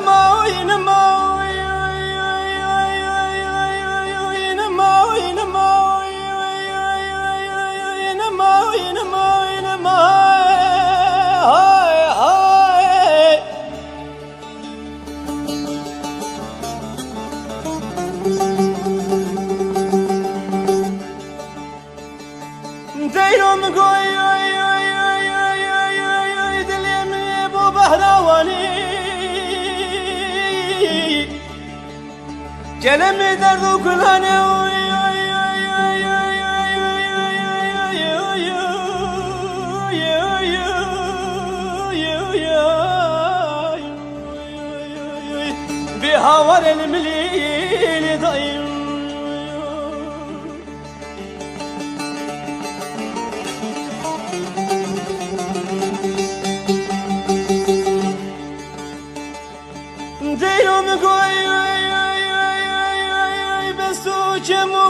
Oh Geleme derdu kulane oy oy oy oy oy oy oy oy oy oy oy oy oy Bir havar elimli dayım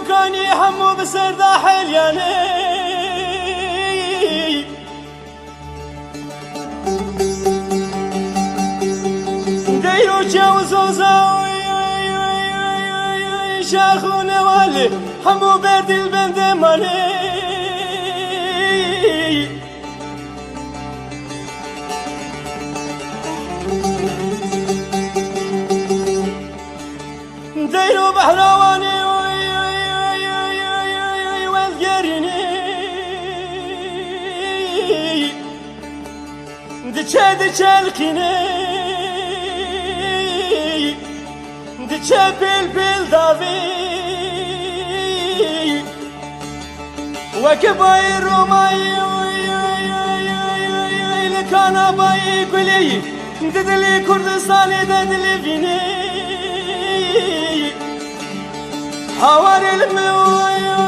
كوني همو بسر ذا حلياني ديرو جاوزو زاوي شاخو نوالي همو بردي البند مالي. ديرو بحلواني yerini Diçe diçe elkini Diçe bil bil davi وكباي روماي لكانا باي قلي ددلي كردستاني ددلي فيني حوار الموي